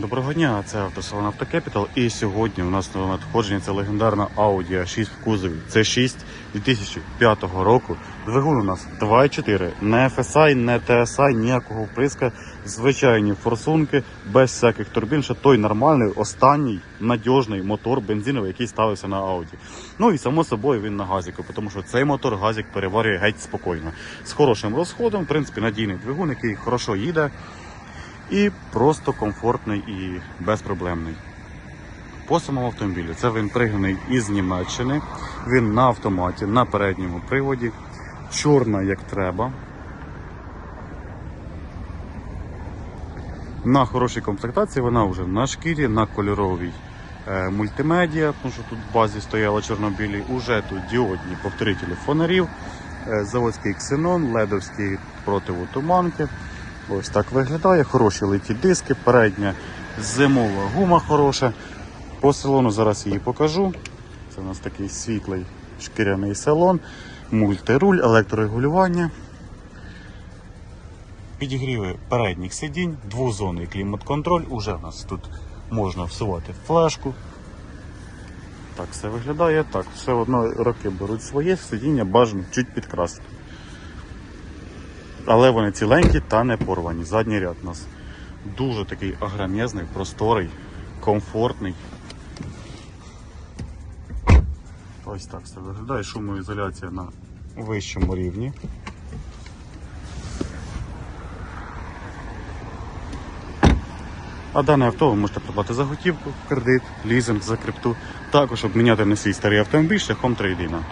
Доброго дня, це автосалон Автокепітал. І сьогодні у нас на надходження це легендарна Audi A6 в кузові. Це 6 2005 року. Двигун у нас 2.4, не FSI, не TSI, ніякого вприска, звичайні форсунки, без всяких турбін. Ще той нормальний, останній надіжний мотор бензиновий, який ставився на Audi. Ну і само собою він на газіку, тому що цей мотор газік переварює геть спокійно. З хорошим розходом, в принципі, надійний двигун, який хорошо їде і просто комфортний і безпроблемний. По самому автомобілю це він пригнаний із Німеччини. Він на автоматі, на передньому приводі, чорна як треба. На хорошій комплектації вона вже на шкірі, на кольоровій е, мультимедіа, тому що тут в базі стояла чорнобілі. Уже тут діодні повторителі фонарів, е, заводський ксенон, ледовські противотуманки. Ось так виглядає. Хороші литі диски, передня зимова гума хороша. По салону зараз її покажу. Це у нас такий світлий шкіряний салон, мультируль, електрорегулювання. Підігріви передніх сидінь, двозонний клімат-контроль. Уже в нас тут можна всувати флешку. Так все виглядає. Так, все одно роки беруть своє, сидіння бажано чуть підкрасити. Але вони ціленькі та не порвані. Задній ряд у нас дуже такий агром'язний, просторий, комфортний. Ось так все виглядає. Шумоізоляція на вищому рівні. А дане авто ви можете придбати за готівку, кредит, лізинг за крипту. Також обміняти на свій старий автомобіль шляхом трейдина.